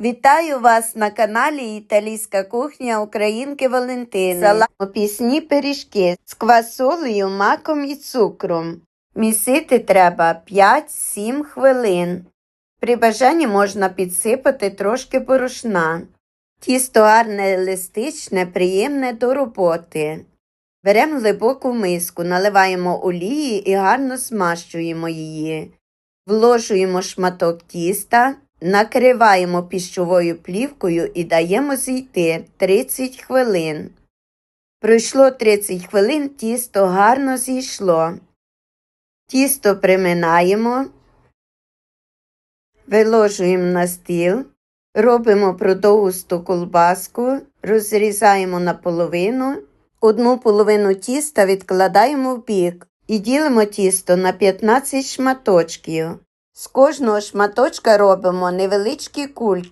Вітаю вас на каналі Італійська кухня Українки Валентини. Саламо пісні пиріжки з квасолею, маком і цукром. Місити треба 5-7 хвилин. При бажанні можна підсипати трошки борошна. Тісто гарне, еластичне, приємне до роботи. Беремо глибоку миску, наливаємо олії і гарно змащуємо її. Вложуємо шматок тіста, накриваємо піщовою плівкою і даємо зійти 30 хвилин. Пройшло 30 хвилин, тісто гарно зійшло. Тісто приминаємо, виложуємо на стіл, робимо продовгусту колбаску, розрізаємо на половину, одну половину тіста відкладаємо в бік і ділимо тісто на 15 шматочків. З кожного шматочка робимо невеличкі кульки.